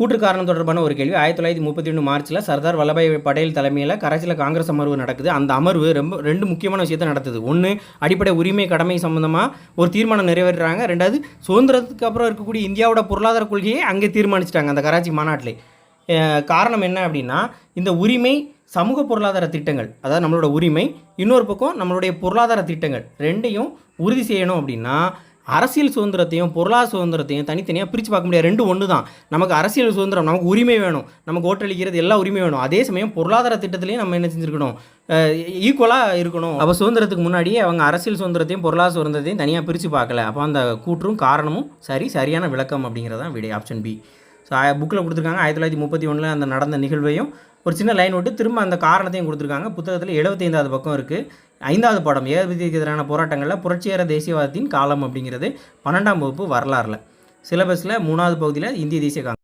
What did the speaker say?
கூற்று காரணம் தொடர்பான ஒரு கேள்வி. ஆயிரத்தி தொள்ளாயிரத்தி முப்பத்தி ஒன்று மார்ச்சில் சர்தார் வல்லபாய் படேல் தலைமையில் கராச்சியில் காங்கிரஸ் அமர்வு நடக்குது. அந்த அமர்வு ரொம்ப ரெண்டு முக்கியமான விஷயத்தை நடத்துது. ஒன்று அடிப்படை உரிமை கடமை சம்மந்தமாக ஒரு தீர்மானம் நிறைவேற்றுறாங்க ரெண்டாவது சுதந்திரத்துக்கு அப்புறம் இருக்கக்கூடிய இந்தியாவோட பொருளாதார கொள்கையை அங்கே தீர்மானிச்சிட்டாங்க அந்த கராச்சி மாநாட்டிலே. காரணம் என்ன அப்படின்னா இந்த உரிமை சமூக பொருளாதார திட்டங்கள் அதாவது நம்மளோட உரிமை இன்னொரு பக்கம் நம்மளுடைய பொருளாதார திட்டங்கள் ரெண்டையும் உறுதி செய்யணும் அப்படின்னா அரசியல் சுதந்திரத்தையும் பொருளாதார சுதந்திரத்தையும் தனித்தனியாக பிரித்து பார்க்க முடியாது. ரெண்டு ஒன்று தான் நமக்கு அரசியல் சுதந்திரம் நமக்கு உரிமை வேணும். நமக்கு ஓட்டளிக்கிறது எல்லா உரிமை வேணும். அதே சமயம் பொருளாதார திட்டத்திலையும் நம்ம என்ன செஞ்சுருக்கணும்? ஈக்குவலாக இருக்கணும். அப்போ சுதந்திரத்துக்கு முன்னாடியே அவங்க அரசியல் சுதந்திரத்தையும் பொருளாதார சுதந்திரத்தையும் தனியாக பிரித்து பார்க்கல. அப்போ அந்த கூற்றும் காரணமும் சரி சரியான விளக்கம் அப்படிங்கிறதான் விடை ஆப்ஷன் பி. ஸோ புக்கில் கொடுத்துருக்காங்க. ஆயிரத்தி தொள்ளாயிரத்தி முப்பத்தி ஒன்றில் அந்த நடந்த நிகழ்வையும் ஒரு சின்ன லைன் விட்டு திரும்ப அந்த காரணத்தையும் கொடுத்துருக்காங்க. புத்தகத்தில் எழுபத்தைந்தாவது பக்கம் இருக்குது ஐந்தாவது பாடம் ஏகபதிக்கு எதிரான போராட்டங்களில் புரட்சிகர தேசியவாதத்தின் காலம் அப்படிங்கிறது பன்னெண்டாம் வகுப்பு வரலாறுல. சிலபஸில் மூணாவது பகுதியில் இந்திய தேசிய காங்கிரஸ்